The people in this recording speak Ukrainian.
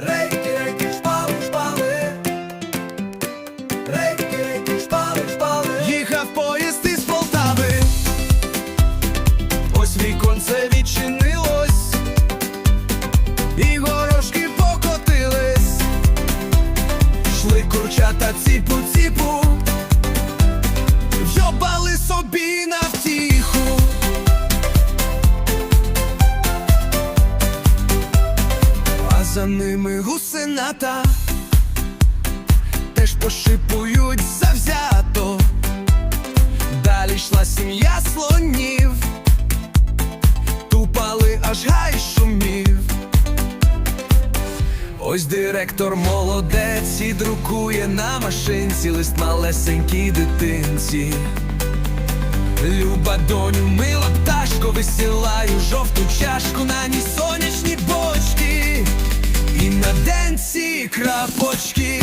Рейки, рейки, шпали, шпали. Рейки, рейки, шпали, шпали. Їхав поїзд із Полтави. Ось віконце відчинилось. І горошки покотились. Шли курчата ці ціпу. За ними гусената теж пошипують завзято. Далі йшла сім'я слонів, тупали аж гай шумів. Ось директор молодець і друкує на машинці лист малесенькій дитинці. Люба доню, мила пташко, висілаю жовту чашку на ній сонячні ці крапочки.